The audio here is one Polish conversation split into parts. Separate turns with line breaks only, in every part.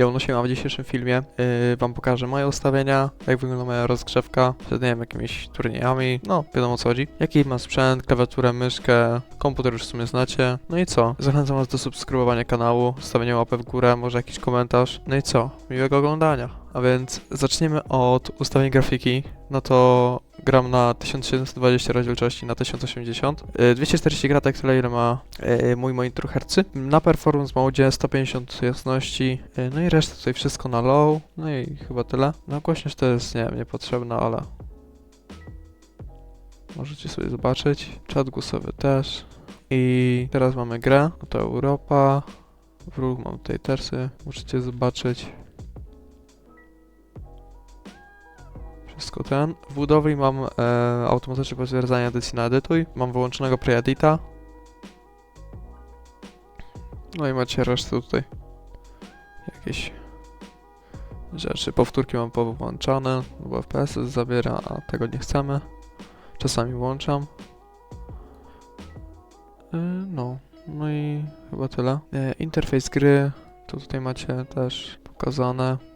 ją nosiłam w dzisiejszym filmie. Yy, wam pokażę moje ustawienia, jak wygląda moja rozgrzewka przed, nie wiem, jakimiś turniejami, no, wiadomo o co chodzi. Jaki mam sprzęt, klawiaturę, myszkę, komputer już w sumie znacie. No i co? Zachęcam was do subskrybowania kanału, stawiania łapy w górę, może jakiś komentarz. No i co? Miłego oglądania. A więc zaczniemy od ustawień grafiki. No to gram na 1720 rozdzielczości na 1080. Yy, 240 gratek tyle ile ma yy, mój monitor hercy. Na performance modzie 150 jasności. Yy, no i reszta tutaj wszystko na low. No i chyba tyle. No głośność to jest, nie wiem, niepotrzebna, ale możecie sobie zobaczyć. Czat głosowy też. I teraz mamy grę. No to Europa. Wróg mam tutaj tersy. Możecie zobaczyć. Wszystko ten. W budowli mam e, automatyczne potwierdzanie edycji na edytuj. Mam wyłączonego preedita. No i macie resztę tutaj. Jakieś rzeczy. Powtórki mam powłączane, bo FPS zabiera, a tego nie chcemy. Czasami włączam. Yy, no. No i chyba tyle. E, interfejs gry. To tutaj macie też pokazane.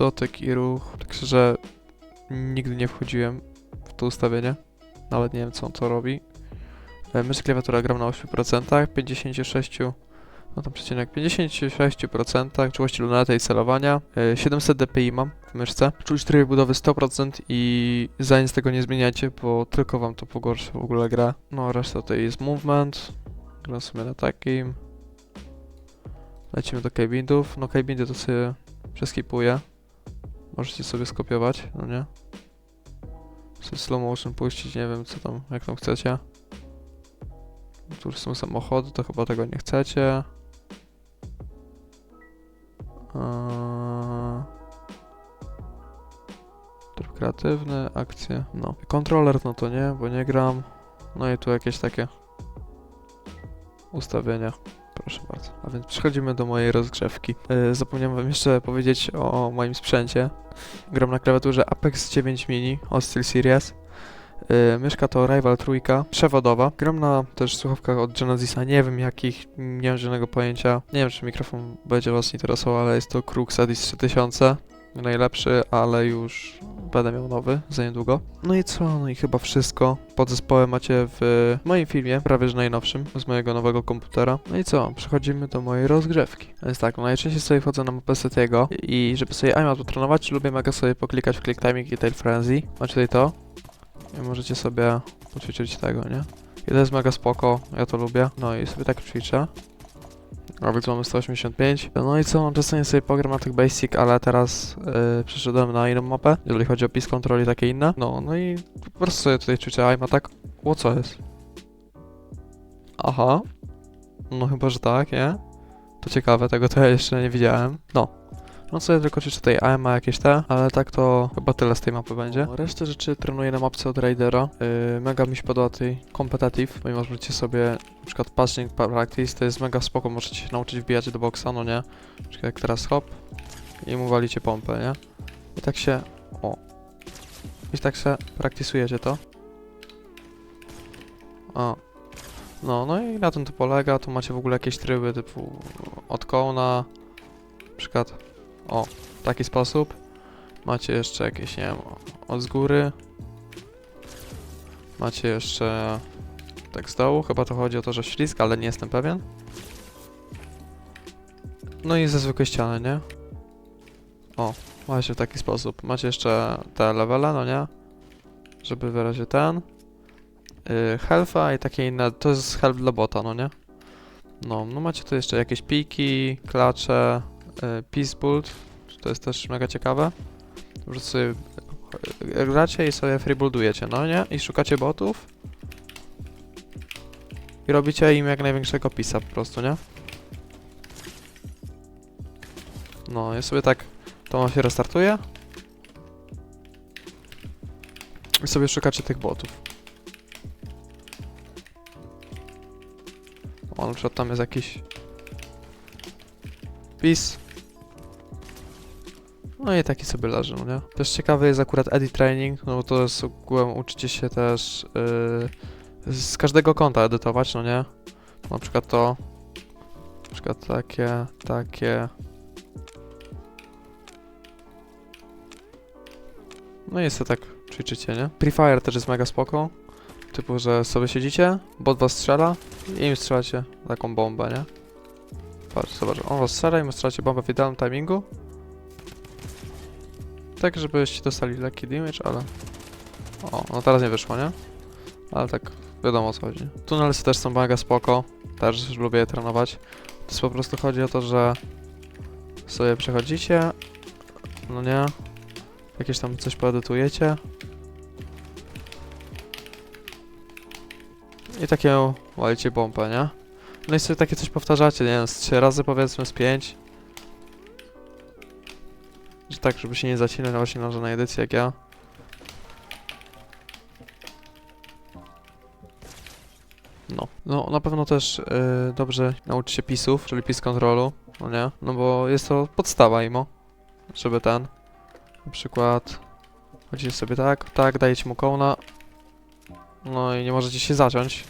Dotyk i ruch. Tak szczerze, nigdy nie wchodziłem w to ustawienie. Nawet nie wiem, co on to robi. E, Mysz klawiatura gram na 8%, 56, no tam przecinek, 56% czułości lunety i celowania, e, 700 dpi mam w myszce, czułość trybu budowy 100% i za nic tego nie zmieniacie, bo tylko wam to pogorszy w ogóle grę. No reszta to jest movement, gram sobie na takim. Lecimy do cabindów, no cabindy to sobie przeskipuję. Możecie sobie skopiować, no nie? Sobie slow motion puścić, nie wiem co tam, jak tam chcecie. Tu są samochody, to chyba tego nie chcecie. Eee... Tryb kreatywny, akcje, no. Kontroler, no to nie, bo nie gram. No i tu jakieś takie ustawienia. Proszę bardzo. A więc przechodzimy do mojej rozgrzewki. Yy, zapomniałem wam jeszcze powiedzieć o moim sprzęcie. Gram na klawiaturze Apex 9 Mini od SteelSeries. Yy, myszka to Rival trójka, przewodowa. Gram na też słuchawkach od Genesisa, nie wiem jakich, nie mam żadnego pojęcia. Nie wiem czy mikrofon będzie was interesował, ale jest to Krux Adis 3000. Najlepszy, ale już będę miał nowy za niedługo. No i co? No i chyba wszystko. Podzespoły macie w moim filmie, prawie że najnowszym, z mojego nowego komputera. No i co? Przechodzimy do mojej rozgrzewki. Więc tak, no najczęściej sobie wchodzę na mapę Setiego i żeby sobie iMac potrenować, lubię mega sobie poklikać w Click Timing i Tail Frenzy. Macie tutaj to. I możecie sobie poćwiczyć tego, nie? I to jest mega spoko, ja to lubię. No i sobie tak ćwiczę. A więc mamy 185. No i co, no czasami sobie pogram na tych basic, ale teraz yy, przeszedłem na inną mapę, jeżeli chodzi o pis kontroli takie inne. No, no i po prostu sobie tutaj ćwiczę, a tak, o co jest? Aha. No chyba, że tak, nie? To ciekawe, tego to ja jeszcze nie widziałem. No. No sobie tylko ćwiczę tutaj AMA jakieś te, ale tak to chyba tyle z tej mapy będzie. Resztę rzeczy trenuję na mapce od Raidera. Yy, mega mi się podoba tej Competitive, ponieważ możecie sobie na przykład Passing Practice, to jest mega spoko, możecie się nauczyć wbijać do boksa, no nie? Przykład jak teraz hop i mu walicie pompę, nie? I tak się, o. I tak się praktysujecie to. O. No, no i na tym to polega, tu macie w ogóle jakieś tryby typu od kołna, na przykład o, w taki sposób. Macie jeszcze jakieś, nie wiem, od z góry. Macie jeszcze tak z dołu, chyba to chodzi o to, że ślizg, ale nie jestem pewien. No i ze zwykłej ściany, nie? O, macie w taki sposób. Macie jeszcze te levele, no nie? Żeby w razie ten. Yy, health'a i takie inne, to jest health dla bota, no nie? No, no macie tu jeszcze jakieś piki, klacze, peace build, to jest też mega ciekawe. Po e, gracie i sobie freebuildujecie, no nie? I szukacie botów. I robicie im jak największego pisa po prostu, nie? No, i sobie tak to się restartuje. I sobie szukacie tych botów. O, na przykład tam jest jakiś... Pis. No i taki sobie leży, no nie? Też ciekawy jest akurat edit training, no bo to jest ogółem uczycie się też z każdego konta edytować, no nie? Na przykład to, na przykład takie, takie. No i sobie tak ćwiczycie, nie? Free Fire też jest mega spoko. Typu, że sobie siedzicie, bot was strzela i im strzelacie taką bombę, nie? Patrz, zobacz, on was strzela i mu strzelacie bombę w idealnym timingu. Tak, żebyście dostali lekki damage, ale... O, no teraz nie wyszło, nie? Ale tak, wiadomo o co chodzi. Tunelsy też są mega spoko, też lubię je trenować. To jest po prostu chodzi o to, że sobie przechodzicie, no nie, jakieś tam coś poedytujecie. I takie walicie bombę, nie? No i sobie takie coś powtarzacie, nie wiem, z trzy razy powiedzmy, z pięć. Że tak, żeby się nie zacinać właśnie na żadnej edycji jak ja. No. No, na pewno też y, dobrze nauczyć się pisów, czyli pis kontrolu, no nie? No bo jest to podstawa imo, żeby ten, na przykład, chodzicie sobie tak, tak, dajecie mu kołna, no i nie możecie się zaciąć.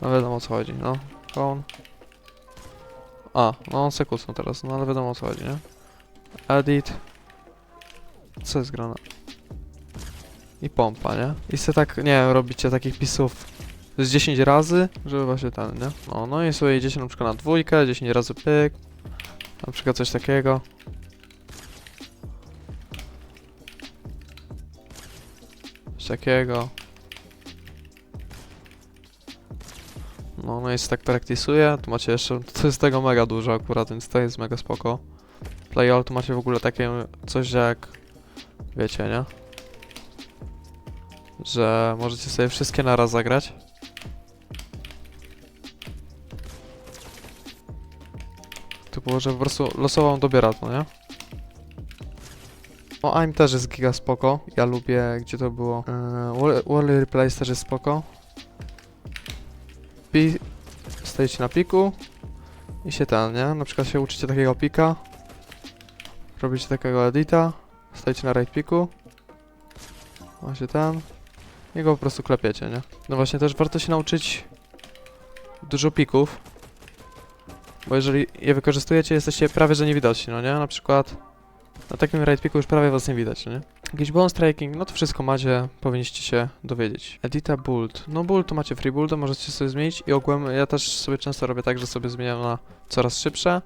No wiadomo o co chodzi, no. Kołn. A, no on se teraz, no ale wiadomo o co chodzi, nie? Edit. Co jest grane? I pompa, nie? I se tak, nie wiem, robicie takich pisów z 10 razy, żeby właśnie ten, nie? No, no i sobie jedziecie na przykład na dwójkę, 10 razy pyk. Na przykład coś takiego. Coś takiego. No, no i się tak praktysuję. Tu macie jeszcze, to jest tego mega dużo akurat, więc to jest mega spoko. Play all tu macie w ogóle takie coś jak, wiecie, nie? Że możecie sobie wszystkie naraz zagrać. Typu, że po prostu losowo on dobiera to, nie? No, AIM też jest giga spoko. Ja lubię, gdzie to było. Eee, Wally Replays też jest spoko. Pi stoicie na piku i się ten, nie? Na przykład się uczycie takiego pika. Robicie takiego edita. Stoicie na right piku. Właśnie ten. I go po prostu klepiecie, nie? No właśnie też warto się nauczyć dużo pików. Bo jeżeli je wykorzystujecie, jesteście prawie że niewidoczni, no nie? Na przykład na takim right piku już prawie was nie widać, no nie? Jakiś bonus striking, no to wszystko macie, powinniście się dowiedzieć. Edita build. No build to macie free build, możecie sobie zmienić i ogółem ja też sobie często robię tak, że sobie zmieniam na coraz szybsze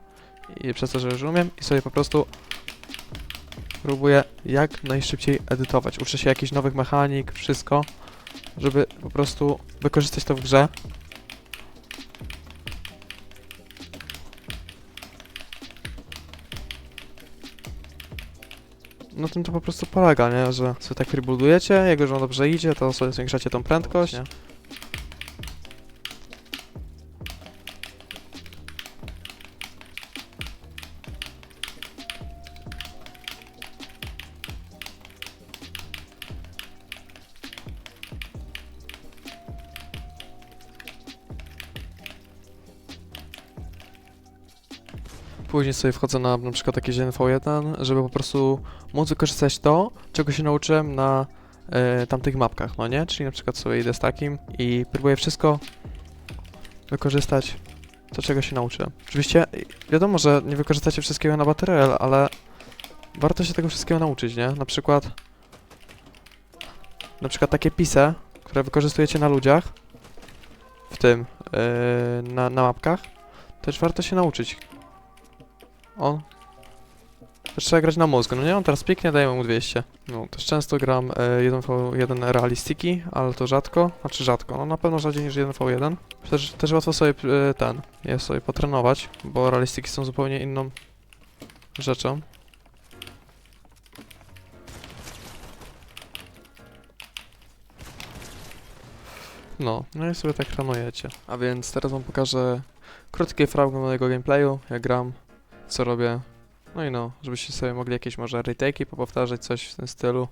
i przez to, że już umiem i sobie po prostu próbuję jak najszybciej edytować. Uczę się jakichś nowych mechanik, wszystko, żeby po prostu wykorzystać to w grze. Na tym to po prostu polega, nie? Że sobie tak freebuildujecie, jak już dobrze idzie, to sobie zwiększacie tą prędkość. Później sobie wchodzę na na przykład jakieś NV1, żeby po prostu móc wykorzystać to, czego się nauczyłem na e, tamtych mapkach, no nie? Czyli na przykład sobie idę z takim i próbuję wszystko wykorzystać, to czego się nauczyłem. Oczywiście wiadomo, że nie wykorzystacie wszystkiego na Battle ale warto się tego wszystkiego nauczyć, nie? Na przykład na przykład takie pise, które wykorzystujecie na ludziach, w tym, e, na, na mapkach, też warto się nauczyć. On. Też trzeba grać na mózgu, no nie? On teraz piknie, dajemy mu 200. No, też często gram e, 1v1 realistiki, ale to rzadko. Znaczy rzadko, no na pewno rzadziej niż 1v1. Też, też łatwo sobie e, ten, je sobie potrenować, bo realistiki są zupełnie inną rzeczą. No, no i sobie tak trenujecie. A więc teraz wam pokażę krótkie fragment mojego gameplayu, jak gram co robię. No i no, żebyście sobie mogli jakieś może retake'i popowtarzać, coś w tym stylu.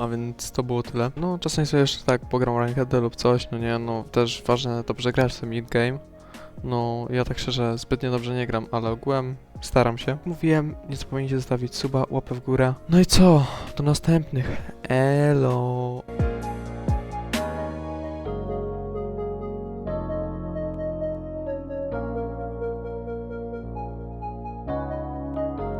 A więc to było tyle. No, czasem sobie jeszcze tak pogram rankedę lub coś, no nie, no też ważne dobrze grać w ten mid-game. No, ja tak szczerze zbytnio dobrze nie gram, ale ogółem staram się. Mówiłem, nie zapomnijcie zostawić suba, łapę w górę. No i co? Do następnych. Elo.